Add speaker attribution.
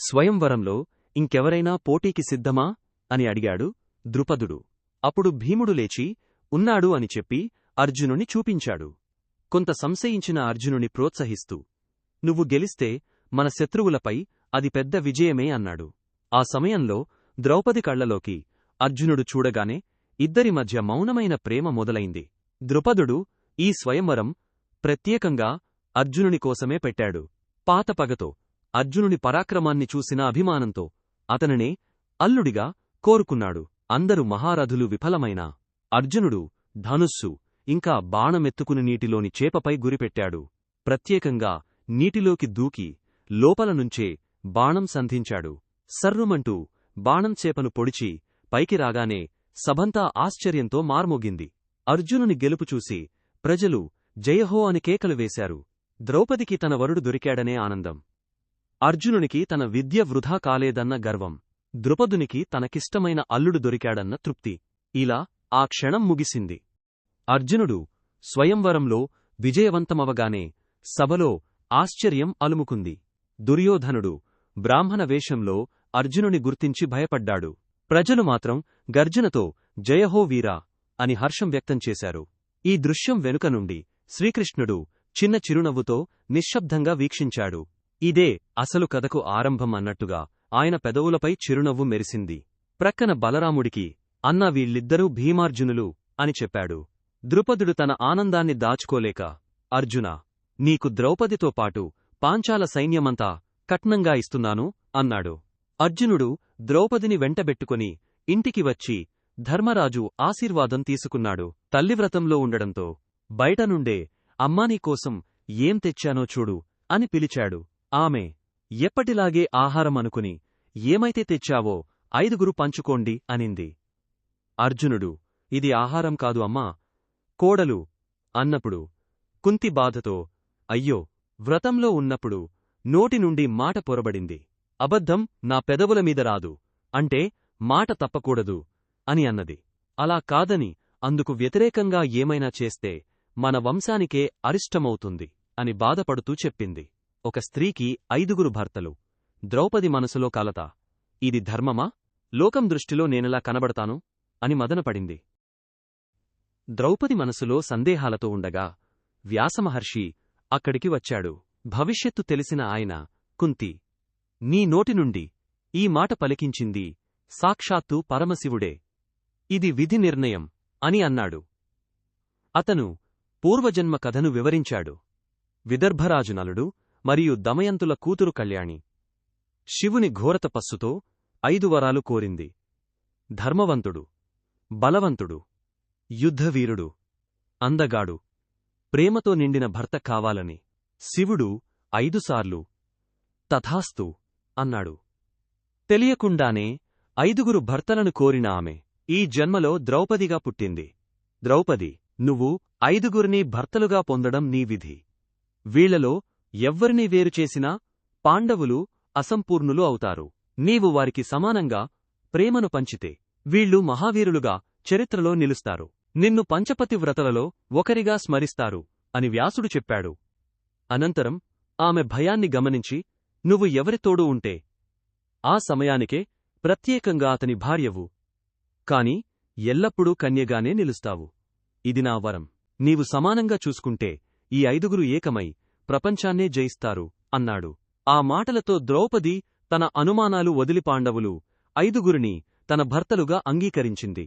Speaker 1: స్వయంవరంలో ఇంకెవరైనా పోటీకి సిద్ధమా? అని అడిగాడు ద్రుపదుడు. అప్పుడు భీముడు లేచి ఉన్నాడు అని చెప్పి అర్జునుని చూపించాడు. కొంత సంశయించిన అర్జునుని ప్రోత్సహిస్తూ నువ్వు గెలిస్తే మన శత్రువులపై అది పెద్ద విజయమే అన్నాడు. ఆ సమయంలో ద్రౌపది కళ్ళలోకి అర్జునుడు చూడగానే ఇద్దరి మధ్య మౌనమైన ప్రేమ మొదలైంది. ద్రుపదుడు ఈ స్వయంవరం ప్రత్యేకంగా అర్జునుని కోసమే పెట్టాడు. పాత పగతో అర్జునుని పరాక్రమాన్ని చూసిన అభిమానంతో అతనినే అల్లుడిగా కోరుకున్నాడు. అందరు మహారథులు విఫలమైన అర్జునుడు ధనుస్సు ఇంకా బాణమెత్తుకుని నీటిలోని చేపపై గురిపెట్టాడు. ప్రత్యేకంగా నీటిలోకి దూకి లోపల నుంచే బాణం సంధించాడు. సర్రుమంటూ బాణం చేపను పొడిచి పైకి రాగానే సభంతా ఆశ్చర్యంతో మార్మోగింది. అర్జునుని గెలుపు చూసి ప్రజలు జయహో అని కేకలు వేశారు. ద్రౌపదికి తన వరుడు దొరికాడనే ఆనందం. అర్జునునికి తన విద్య వృధా కాలేదన్న గర్వం. ద్రుపదునికి తనకిష్టమైన అల్లుడు దొరికాడన్న తృప్తి. ఇలా ఆ క్షణం ముగిసింది. అర్జునుడు స్వయంవరంలో విజయవంతమవగానే సభలో ఆశ్చర్యం అలుముకుంది. దుర్యోధనుడు బ్రాహ్మణ వేషంలో అర్జునుని గుర్తించి భయపడ్డాడు. ప్రజలు మాత్రం గర్జనతో జయహో వీరా అని హర్షం వ్యక్తం చేశారు. ఈ దృశ్యం వెనుక నుండి శ్రీకృష్ణుడు చిన్న చిరునవ్వుతో నిశ్శబ్దంగా వీక్షించాడు. ఇదే అసలు కథకు ఆరంభం అన్నట్టుగా ఆయన పెదవులపై చిరునవ్వు మెరిసింది. ప్రక్కన బలరాముడికి అన్న వీళ్ళిద్దరూ భీమార్జునులు అని చెప్పాడు. ద్రుపదుడు తన ఆనందాన్ని దాచుకోలేక అర్జున నీకు ద్రౌపదితో పాటు పాంచాల సైన్యమంతా కట్నంగా ఇస్తున్నాను అన్నాడు. అర్జునుడు ద్రౌపదిని వెంటబెట్టుకుని ఇంటికి వచ్చి ధర్మరాజు ఆశీర్వాదం తీసుకున్నాడు తల్లివ్రతంలో ఉండడంతో. బయట నుండే అమ్మానీ కోసం ఏం తెచ్చానో చూడు అని పిలిచాడు. ఆమె ఎప్పటిలాగే ఆహారం అనుకుని ఏమైతే తెచ్చావో ఐదుగురు పంచుకోండి అనింది. అర్జునుడు ఇది ఆహారం కాదు అమ్మా కోడలు అన్నప్పుడు కుంతి బాధతో అయ్యో వ్రతంలో ఉన్నప్పుడు నోటి నుండి మాట పొరబడింది. అబద్ధం నా పెదవుల మీద రాదు అంటే మాట తప్పకూడదు అని అన్నది. అలా కాదని అందుకు వ్యతిరేకంగా ఏమైనా చేస్తే మన వంశానికే అరిష్టమవుతుంది అని బాధపడుతూ చెప్పింది. ఒక స్త్రీకి ఐదుగురు భర్తలు. ద్రౌపది మనసులో కలత ఇది ధర్మమా? లోకం దృష్టిలో నేనెలా కనబడతాను? అని మదనపడింది. ద్రౌపది మనసులో సందేహాలతో ఉండగా వ్యాసమహర్షి అక్కడికి వచ్చాడు. భవిష్యత్తు తెలిసిన ఆయన కుంతి. నీ నోటి నుండి ఈ మాట పలికించింది సాక్షాత్తు పరమశివుడే. ఇది విధి నిర్ణయం అని అన్నాడు. అతను పూర్వజన్మ కథను వివరించాడు. విదర్భరాజు నలుడు మరియు దమయంతుల కూతురు కళ్యాణి. శివుని ఘోరతపస్సుతో ఐదు వరాలు కోరింది. ధర్మవంతుడు బలవంతుడు యుద్ధవీరుడు అందగాడు ప్రేమతో నిండిన భర్త కావాలని శివుడు ఐదుసార్లు తథాస్తు అన్నాడు. తెలియకుండానే ఐదుగురు భర్తలను కోరిన ఆమె ఈ జన్మలో ద్రౌపదిగా పుట్టింది. ద్రౌపది నువ్వు ఐదుగురిని భర్తలుగా పొందడం నీ విధి. వీళ్ళలో ఎవ్వరిని వేరుచేసినా పాండవులు అసంపూర్ణులు అవుతారు. నీవు వారికి సమానంగా ప్రేమను పంచితే వీళ్ళు మహావీరులుగా చరిత్రలో నిలుస్తారు. నిన్ను పంచపతివ్రతలలో ఒకరిగా స్మరిస్తారు అని వ్యాసుడు చెప్పాడు. అనంతరం ఆమె భయాన్ని గమనించి నువ్వు ఎవరితోడూ ఉంటే ఆ సమయానికే ప్రత్యేకంగా అతని భార్యవు. కాని ఎల్లప్పుడూ కన్యగానే నిలుస్తావు. ఇది నా వరం. నీవు సమానంగా చూసుకుంటే ఈ ఐదుగురు ఏకమై ప్రపంచాన్నే జయిస్తారు అన్నాడు. ఆ మాటలతో ద్రౌపది తన అనుమానాలు వదిలి పాండవులు ఐదుగురిని తన భర్తలుగా అంగీకరించింది.